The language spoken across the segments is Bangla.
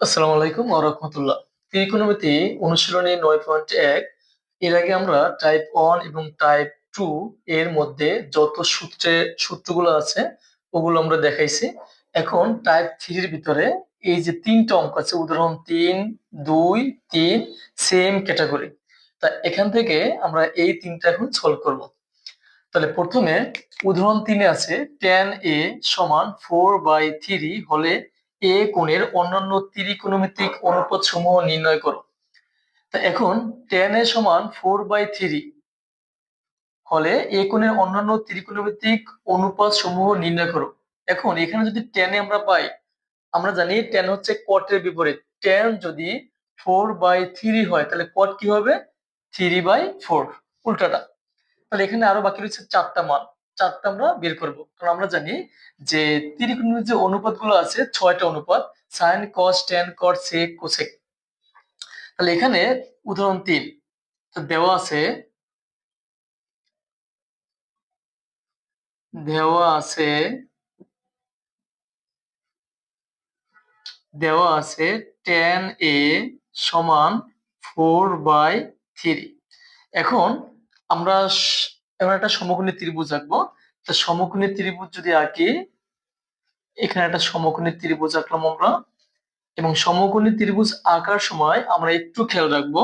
আসসালামু আলাইকুম ওয়া রাহমাতুল্লাহ। ত্রিকোণমিতি অনুশীলনী নয় পয়েন্ট এক, এর আগে আমরা টাইপ ওয়ান এবং টাইপ টু এর মধ্যে যত সূত্রে, সূত্রগুলো আছে, ওগুলো আমরা দেখাইছি। এখন টাইপ থ্রির ভিতরে এই যে তিনটা অঙ্ক আছে, উদাহরণ তিন, দুই, তিন সেম ক্যাটাগরি তা এখান থেকে আমরা এই তিনটা এখন সলভ করব। তাহলে প্রথমে উদাহরণ তিনে আছে টেন এ সমান ফোর বাই থ্রি হলে এ কোণের অন্যান্য ত্রিকোণমিতিক অনুপাত সমূহ নির্ণয় করো। তা এখন টেন এ সমান ফোর বাই থ্রি হলে এ কোণের অন্যান্য ত্রিকোণমিতিক অনুপাত সমূহ নির্ণয় করো। এখন এখানে যদি টেনে আমরা পাই, আমরা জানি টেন হচ্ছে কটের বিপরীত। টেন যদি ফোর বাই থ্রি হয়, তাহলে কট কি হবে? থ্রি বাই ফোর উল্টাটা। তাহলে এখানে আরও বাকি রয়েছে চারটা মান। চারটা আমরা বের করব। কারণ আমরা জানি যে ত্রিকোণের যে অনুপাতগুলো আছে, ছয়টা অনুপাত sine cos tan cot sec cosec তাহলে এখানে উদাহরণ তিন। দেওয়া আছে দেওয়া আছে দেওয়া আছে টেন এ সমান ফোর বাই থ্রি এখন আমরা এবার একটা সমকোণী ত্রিভুজ আঁকবো। তা সমকোণী ত্রিভুজ যদি আঁকি, এখানে একটা সমকোণী ত্রিভুজ আঁকলাম আমরা। এবং সমকোণী ত্রিভুজ আঁকার সময় আমরা একটু খেয়াল রাখব,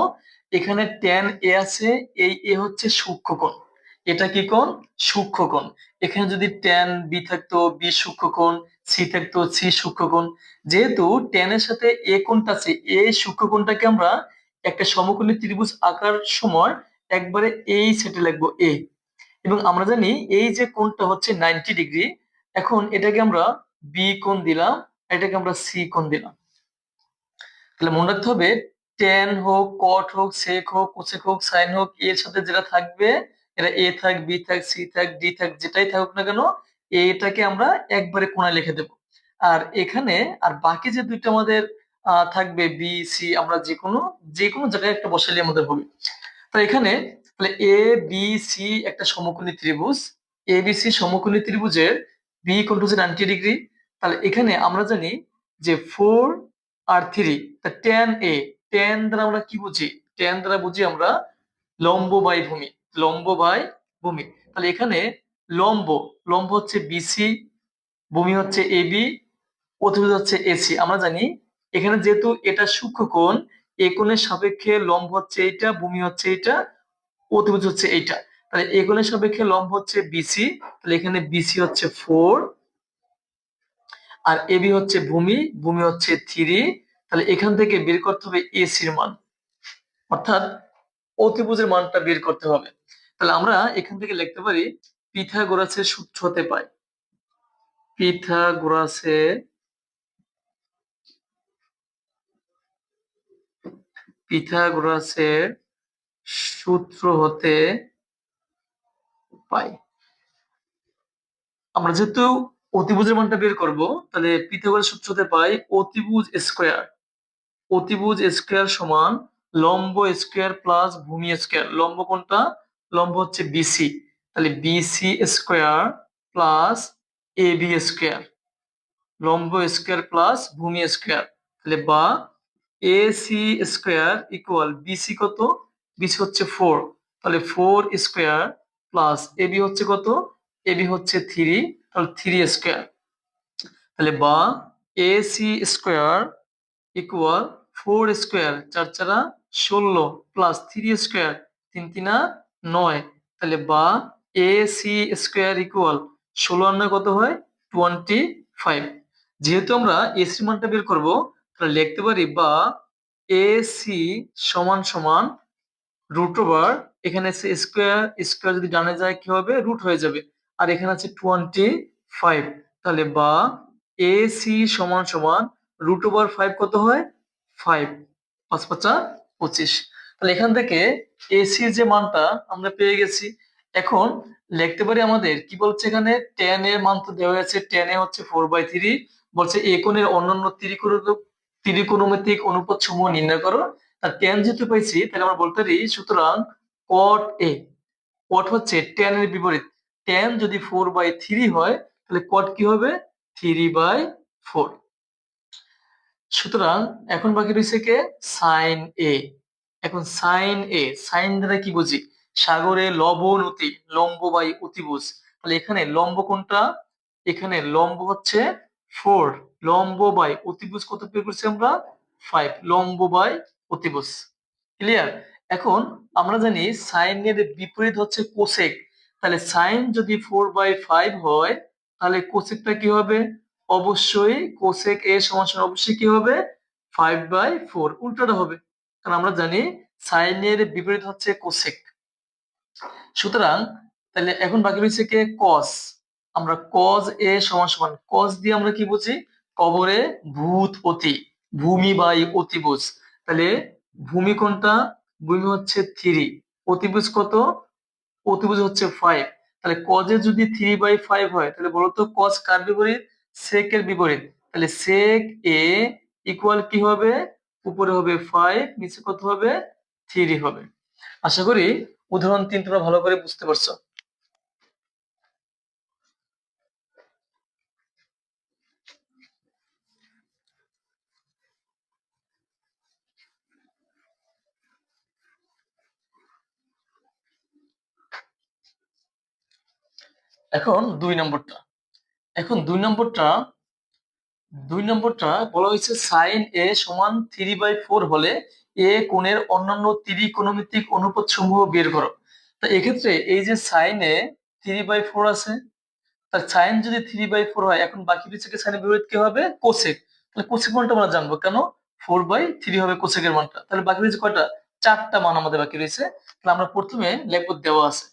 এখানে টেন এ আছে, এই এ হচ্ছে সূক্ষ্মকোণ। এটা কি কোণ? সূক্ষ্মকোণ। এখানে যদি টেন বি থাকতো বি সূক্ষ্মকোণ সি থাকতো সি সূক্ষ্মকোণ। যেহেতু টেন এর সাথে এ কোণটা আছে এ সূক্ষ্মকোণটাকে আমরা একটা সমকোণী ত্রিভুজ আঁকার সময় একবারে এই সেটে লিখব এ এবং আমরা জানি এই যে কোণটা হচ্ছে নাইনটি ডিগ্রি এখন এটাকে আমরা বি কোণ দিলাম এটাকে আমরা সি কোণ দিলাম। তাহলে মনে রাখতে হবে টেন হোক কট হোক সেক হোক কোসেক হোক সাইন হোক এর সাথে যেটা থাকবে এটা এ থাক বি থাক সি থাক ডি থাক যেটাই থাকুক না কেন এটাকে আমরা একবারে কোনায় লিখে দেব। আর এখানে আর বাকি যে দুইটা আমাদের থাকবে বি সি আমরা যে কোনো যে কোনো জায়গায় একটা বসালে আমাদের হবে। তো এখানে তাহলে এ বি সি একটা সমকোণী ত্রিভুজ। এ বি সি সমকোণী ত্রিভুজের B equal to ninety degree তাহলে এখানে আমরা জানি যে ফোর আর থ্রি তা টেন এ টেন দ্বারা আমরা কি বুঝি? টেন দ্বারা বুঝি আমরা লম্ব বাই ভূমি, লম্ব বাই ভূমি। তাহলে এখানে লম্ব লম্ব হচ্ছে বিসি ভূমি হচ্ছে এবি অতিভুজ হচ্ছে এসি আমরা জানি এখানে যেহেতু এটা সূক্ষ্ম কোণ এ কোণের সাপেক্ষে লম্ব হচ্ছে এইটা, ভূমি হচ্ছে এইটা অতিভুজ হচ্ছে এইটা। তাহলে এ কোণের সাপেক্ষে লম্ব হচ্ছে বিসি তাহলে এখানে বিসি হচ্ছে ফোর আর এবি হচ্ছে ভূমি ভূমি হচ্ছে থ্রি তাহলে এখান থেকে বের করতে হবে এসির মান। অর্থাৎ অতিভুজের মানটা বের করতে হবে। তাহলে আমরা এখান থেকে লিখতে পারি পিথাগোরাসের সূত্র হতে পাই পিথাগোরাসের পিথাগোরাসের সূত্র হতে পাই আমরা যেহেতু অতিভুজের মানটা বের করব, তাহলে পিথাগোরাস সূত্র হতে পাই অতিভুজ স্কোয়ার। অতিভুজ স্কোয়ার সমান লম্ব স্কোয়ার প্লাস ভূমি স্কোয়ার। লম্ব কোনটা? লম্ব হচ্ছে বিসি তাহলে BC square plus A B square. লম্ব স্কোয়ার প্লাস ভূমি স্কোয়ার। তাহলে বা A C square equal BC কত? বিসি হচ্ছে ফোর তাহলে four square plus A B হচ্ছে কত? এ বি হচ্ছে থ্রি তাহলে থ্রি স্কোয়ার তাহলে বা A C square equal four square চার চারা ষোলো প্লাস থ্রি স্কোয়ার তিন তিনা নয়। তাহলে বা এ সি স্কোয়ার ইকুয়াল ষোলো আর কত হয়? টোয়েন্টি ফাইভ যেহেতু আমরা এসি মানটা বের করব, তাহলে লিখতে পারি বা এ সি সমান সমান রুট ওভার এখানে আছে স্কোয়ার স্কোয়ার যদি ডানে যায় কি হবে? রুট হয়ে যাবে। আর এখানে আছে টোয়েন্টি ফাইভ তাহলে বা এ সি সমান সমান রুট ওভার ফাইভ কত হয়? ফাইভ পাঁচ পাঁচা পঁচিশ। তাহলে এখান থেকে এসির যে মানটা আমরা পেয়ে গেছি। এখন লিখতে পারি আমাদের কি বলছে এখানে? টেন এর মান তো দেওয়া আছে টেন এ হচ্ছে ফোর বাই থ্রি বলছে এ কোণের অন্যান্য ত্রিকোণমিতিক অনুপাত সমূহ নির্ণয় করো। তার টেন যেহেতু পাইছি, তাহলে আমরা বলতে পারি সুতরাং কট এ কট হচ্ছে টেন এর বিপরীত। টেন যদি ফোর বাই থ্রি হয়, তাহলে কট কি হবে? থ্রি বাই ফোর সুতরাং এখন বাকি রয়েছে কে? সাইন এ এখন সাইন এ সাইন দ্বারা কি বুঝি? সাগরে লবণ অতি, লম্ব বাই অতিভুজ। তাহলে এখানে লম্ব কোনটা? এখানে লম্ব হচ্ছে ফোর লম্ব বাই অতিভুজ কত বের করছি আমরা? ফাইভ লম্ব বাই অতিভুজ ক্লিয়ার এখন আমরা জানি সাইন এর বিপরীত হচ্ছে কোসেক তাহলে সাইন যদি ফোর বাই ফাইভ হয়, তাহলে কোসেকটা কি হবে? অবশ্যই কোসেক এ সমান সমান অবশ্যই কি হবে? ফাইভ বাই ফোর উল্টাটা হবে। কারণ আমরা জানি সাইনের বিপরীত হচ্ছে কোসেক সুতরাং তাহলে এখন বাকি রয়েছে কে? কস আমরা কজ এ সমান সমান কজ দিয়ে আমরা কি বুঝি? কবরে ভূত অতি, ভূমি বাই অতিভুজ। তাহলে ভূমি কোনটা ভূমি হচ্ছে থ্রি অতিভুজ কত? অতিভুজ হচ্ছে ফাইভ তাহলে কজে যদি থ্রি বাই ফাইভ হয়, তাহলে বলতো কজ কার বিপরীত? সেক এর বিপরীত। তাহলে সেক এ ইকুয়াল কি হবে? উপরে হবে ফাইভ নিচে কত হবে? থ্রি হবে। আশা করি উদাহরণ তিন তোমরা ভালো করে বুঝতে পারছ। এখন দুই নম্বরটা। এখন দুই নম্বরটা দুই নম্বরটা বলা হয়েছে সাইন এ সমান থ্রি বাই ফোর হলে এ কোণের অন্যান্য ত্রিকোণমিতিক অনুপাত সমূহ বের করো। তা এক্ষেত্রে এই যে sine A three by four আছে, তার সাইন যদি থ্রি বাই ফোর হয়, এখন বাকি পিছিয়ে সাইনের বিপরীত কি হবে কোসেক তাহলে কোসেক মানটা আমরা জানব কেন? ফোর বাই থ্রি হবে কোসেকের মানটা। তাহলে বাকি রয়েছে কয়টা? চারটা মান আমাদের বাকি রয়েছে। তাহলে আমরা প্রথমে লেখব দেওয়া আছে।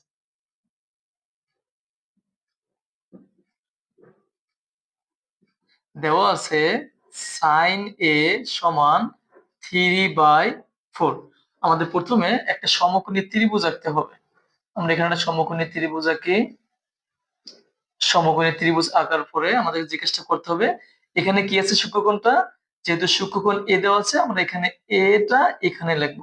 দেওয়া আছে সাইন এ সমান থ্রি বাই ফোর আমাদের প্রথমে একটা সমকোণী ত্রিভুজ আঁকতে হবে। আমরা এখানে একটা সমকোণী ত্রিভুজ আঁকি। সমকোণী ত্রিভুজ আঁকার পরে আমাদের কাজটা করতে হবে, এখানে কি আছে সূক্ষ্মকোণটা? যেহেতু সূক্ষ্মকোণ এ দেওয়া আছে, আমরা এখানে এটা এখানে লিখব।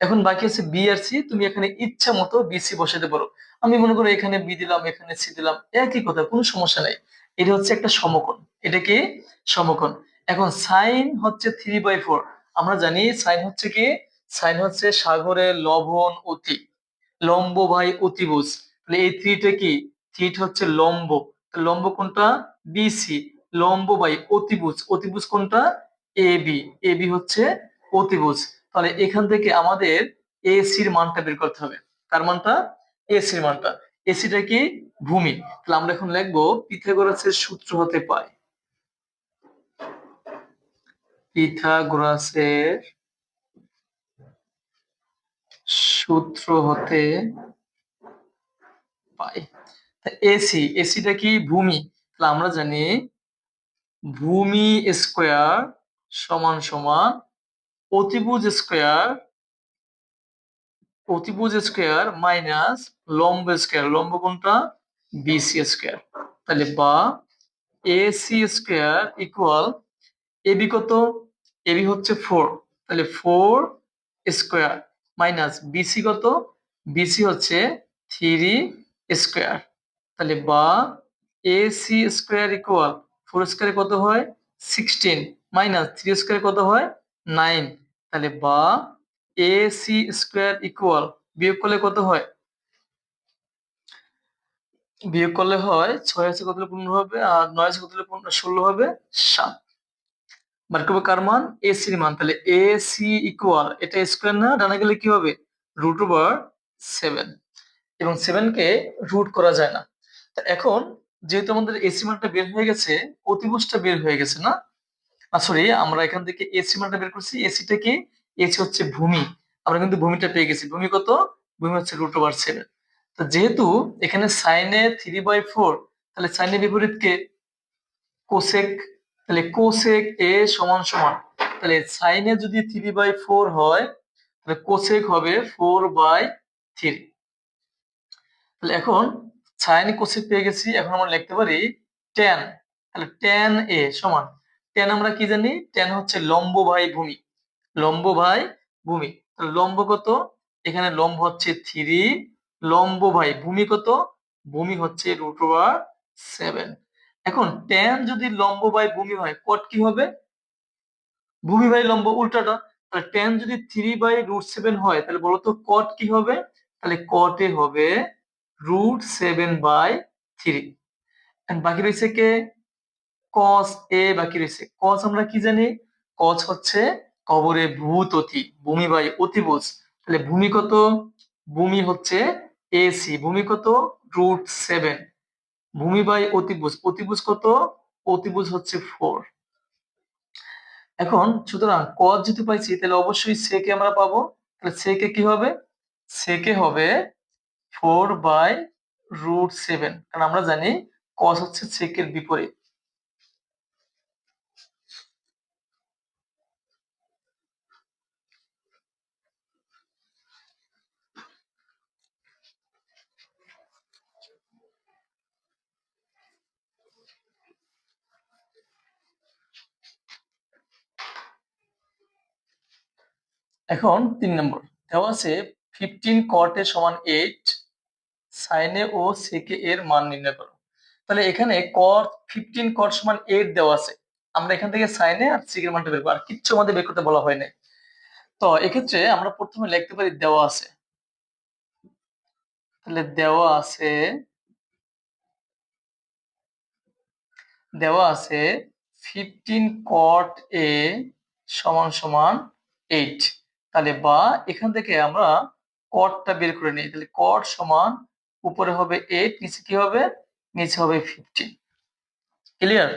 এখন বাকি আছে বি আর সি তুমি এখানে ইচ্ছা মতো বিসি বসাতে পারো। আমি মনে করো এখানে বি দিলাম, এখানে সি দিলাম, একই কথা, কোনো সমস্যা নাই। এটা হচ্ছে একটা সমকোণ। এটা কি? সমকোণ। এখন সাইন হচ্ছে থ্রি বাই ফোর আমরা জানি সাইন হচ্ছে কি? সাইন হচ্ছে সাগরে লবণ অতি। লম্ব বাই অতিভুজ। তাহলে এই থ্রিটা কি? থ্রিটা হচ্ছে লম্ব। লম্ব কোনটা? বিসি লম্ব বাই অতিভুজ। অতিভুজ কোনটা? এ বি এ বি হচ্ছে অতিভুজ। তাহলে এখান থেকে আমাদের এসির মানটা বের করতে হবে। কার মানটা? এসির মানটা। এসিটা কি ভূমি? তাহলে আমরা এখন লিখব পিথাগোরাসের সূত্র হতে পায়। পিথাগোরাসের সূত্র হতে পাই এসি, এসিটা কি ভূমি? তাহলে আমরা জানি ভূমি স্কোয়ার সমান সমান অতিভুজ স্কোয়ার অতিভুজ স্কোয়ার মাইনাস লম্ব স্কোয়ার লম্ব কোনটা? বিসি স্কোয়ার তাহলে বা এসি স্কোয়ার ইকুয়াল এবি কত? এবি হচ্ছে ফোর তাহলে ফোর স্কোয়ার মাইনাস বিসি কত? বিসি হচ্ছে থ্রি স্কোয়ার তাহলে বা এসি স্কোয়ার ইকুয়াল ফোর স্কোয়ারে কত হয়? সিক্সটিন মাইনাস থ্রি স্কোয়ার কত হয়? নাইন তাহলে বা এ সি স্কোয়ার ইকুয়াল বিয়োগ করলে কত হয়? বিয়োগ করলে হয় ছয় আছে কত পনেরো হবে আর নয় আছে কত ষোলো হবে সাত। বার করব কার মান? এ সির মান। তাহলে এ সি ইকুয়াল এটা স্কোয়ার না, ডানা গেলে কি হবে? রুট ওভার সেভেন এবং সেভেনকে রুট করা যায় না। তা এখন যেহেতু আমাদের এসি মানটা বের হয়ে গেছে, অতিভুজটা বের হয়ে গেছে না? সরি আমরা এখান থেকে এসি মানটা বের করছি। এসিটা কি? এসি হচ্ছে ভূমি। আমরা কিন্তু ভূমিটা পেয়ে গেছি। ভূমি কত? ভূমি হচ্ছে রুট ওভার সেভেন তো যেহেতু এখানে সাইনে থ্রি বাই ফোর তাহলে সাইনের বিপরীত কে? কোসেক তাহলে কোসেক এ সমান সমান, তাহলে সাইনে যদি থ্রি বাই ফোর হয়, তাহলে কোসেক হবে ফোর বাই থ্রি তাহলে এখন সাইন কোসেক পেয়ে গেছি, এখন আমরা লিখতে পারি টেন তাহলে টেন এ সমান। টেন আমরা কি জানি? টেন হচ্ছে লম্ব ভাই ভূমি, লম্ব ভাই ভূমি। তাহলে লম্ব কত? এখানে লম্ব হচ্ছে থ্রি লম্ব ভাই, ভূমি কত? ভূমি হচ্ছে রুট ওভার সেভেন এখন টেন যদি লম্ব বাই ভূমি হয় কট কি হবে? ভূমি বাই লম্ব উল্টাটা তাহলে টেন যদি থ্রি বাই রুট সেভেন হয়, তাহলে বলতো কট কি হবে? তাহলে কটে হবে রুট সেভেন বাই থ্রি বাকি রয়েছে কে? কস এ বাকি রয়েছে কস আমরা কি জানি? কস হচ্ছে কবরে ভূত অতি, ভূমি বাই অতিভুজ তাহলে ভূমি কত? ভূমি হচ্ছে এসি, ভূমি কত? Root seven. ভূমি বাই অতিভুজ। অতিভুজ কত? অতিভুজ হচ্ছে ফোর। এখন সুতরাং কজ যদি পাইছি, তাহলে অবশ্যই সেকে আমরা পাবো। তাহলে সেকে কি হবে? সেকে হবে ফোর বাই রুট সেভেন কারণ আমরা জানি কস হচ্ছে সেকের বিপরীত। এখন তিন নম্বর। দেওয়া আছে ফিফটিন কটে সমান এইট সাইনে ও সেকে এর মান নির্ণয় করো। তাহলে এখানে কট ফিফটিন কট সমান এইট দেওয়া আছে। আমরা এখান থেকে সাইনে আর সেকের মানটা বের করব। আর কিচ্ছু আমাদের বের করতে বলা হয় নাই। তো এক্ষেত্রে আমরা প্রথমে লিখতে পারি দেওয়া আছে। তাহলে দেওয়া আছে দেওয়া আছে ফিফটিন কট এ সমান সমান এইট তাহলে বা এখান থেকে আমরা কটটা বের করে নিই। তাহলে কট সমান উপরে হবে এইট নিচে কি হবে? নিচে হবে ফিফটিন ক্লিয়ার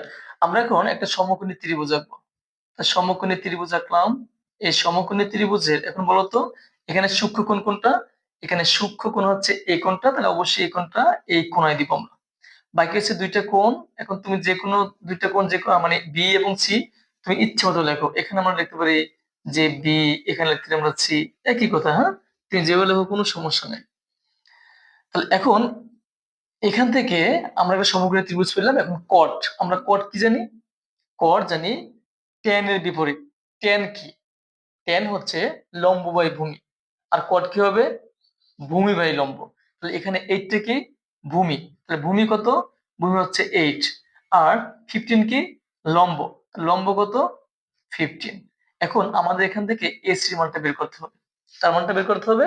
আমরা এখন একটা সমকোণী ত্রিভুজ আঁকবো। সমকোণী ত্রিভুজ আঁকলাম। এই সমকোণী ত্রিভুজের, এখন বলতো এখানে সূক্ষ্ম কোণ কোনটা? এখানে সূক্ষ্ম কোণ হচ্ছে এই কোণটা, তাহলে অবশ্যই এই কোণটা এই কোণায় দিব আমরা। বাকি হচ্ছে দুইটা কোণ। এখন তুমি যে কোনো দুইটা কোণ যে মানে বি এবং সি তুমি ইচ্ছে মতো লেখো। এখানে আমরা লিখতে পারি যে বি এখানে লিখতে আমরা সি একই কথা হ্যাঁ? তুমি যেভাবে লেখো কোনো সমস্যা নেই। তাহলে এখন এখান থেকে আমরা একটা সমগ্র ত্রিভুজ পেলাম এখন কট আমরা কট কি জানি? কট জানি টেন এর বিপরীত। টেন কি? টেন হচ্ছে লম্ব বাই ভূমি। আর কট কি হবে? ভূমি বাই লম্ব। তাহলে এখানে এইটটা কি? ভূমি। তাহলে ভূমি কত? ভূমি হচ্ছে এইট আর ফিফটিন কি? লম্ব। লম্ব কত? ফিফটিন এখন আমাদের এখান থেকে এসির মানটা বের করতে হবে। তার মানটা বের করতে হবে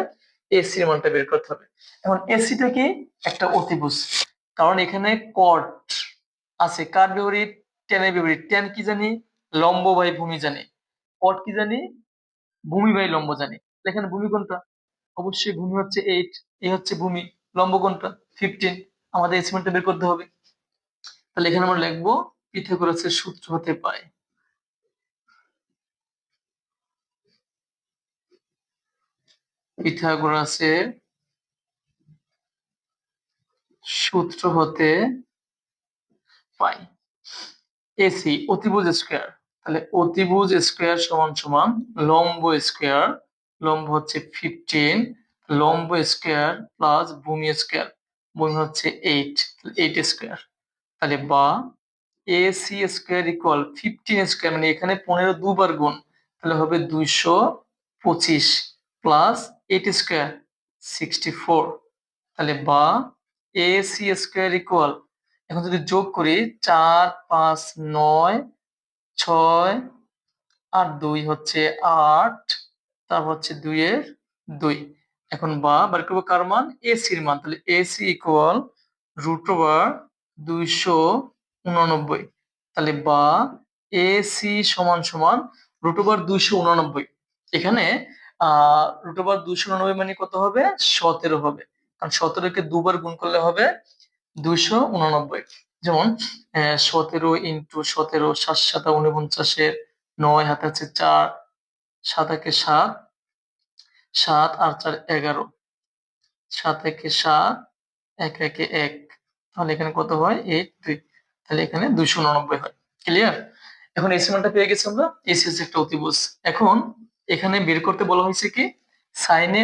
এসির মানটা বের করতে হবে। এখন এসিটা কি? একটা অতিভুজ। কারণ এখানে কট আছে। কার বিপরীত টেনের বিপরীত টেন কি জানি? লম্ব বাই ভূমি জানি। কট কি জানি? ভূমি বাই লম্ব জানি। এখানে ভূমি কোনটা অবশ্যই ভূমি হচ্ছে এইট এই হচ্ছে ভূমি। লম্ব কোনটা ফিফটিন আমাদের এসিমেন্টটা বের করতে হবে। তাহলে এখানে আমরা লিখব, পিথাগোরাসের সূত্র হতে পায়। পিথাগোরাসের সূত্র হতে পাই। এসি অতিভুজ স্কোয়ার। তাহলে অতিভুজ স্কোয়ার সমান সমান লম্ব স্কোয়ার। লম্ব হচ্ছে ফিফটিন লম্ব স্কোয়ার প্লাস ভূমি স্কোয়ার। ভূমি হচ্ছে এইট এইট স্কোয়ার। তাহলে বা A C square equal fifteen square মানে এখানে পনেরো দুবার গুণ, তাহলে হবে দুইশো পঁচিশ। Plus eight square sixty four তাহলে বা এ সি স্কোয়ার ইকুয়াল এখন যদি যোগ করি চার, পাঁচ, নয়, ছয়, আর দুই হচ্ছে আট তারপর হচ্ছে দুইয়ের দুই। এখন বা, বার করব কার মান? এসির মান। তাহলে এসি ইকুয়াল রুট ওভার দুইশো উননব্বই। তাহলে বা এসি সমান সমান রুট ওভার দুইশো উননব্বই। এখানে আহ রুট ওভার দুইশো উননব্বই মানে কত হবে? সতেরো হবে। কারণ সতেরোকে দুবার গুণ করলে হবে দুইশো উননব্বই। যেমন সতেরো ইন্টু সতেরো, সাত সাতা উনপঞ্চাশের নয় হাতে আছে চার, সাত একে সাত সাত আর চার এগারো। সাত একে সাত, এক একে এক। তাহলে এখানে কত হয়? এইট দুই তাহলে এখানে দুইশো উননব্বই হয়। ক্লিয়ার এখন এসি মানটা পেয়ে গেছি আমরা। এসি হচ্ছে একটা অতিবুজ এখন এখানে বের করতে বলা হয়েছে কি? সাইনে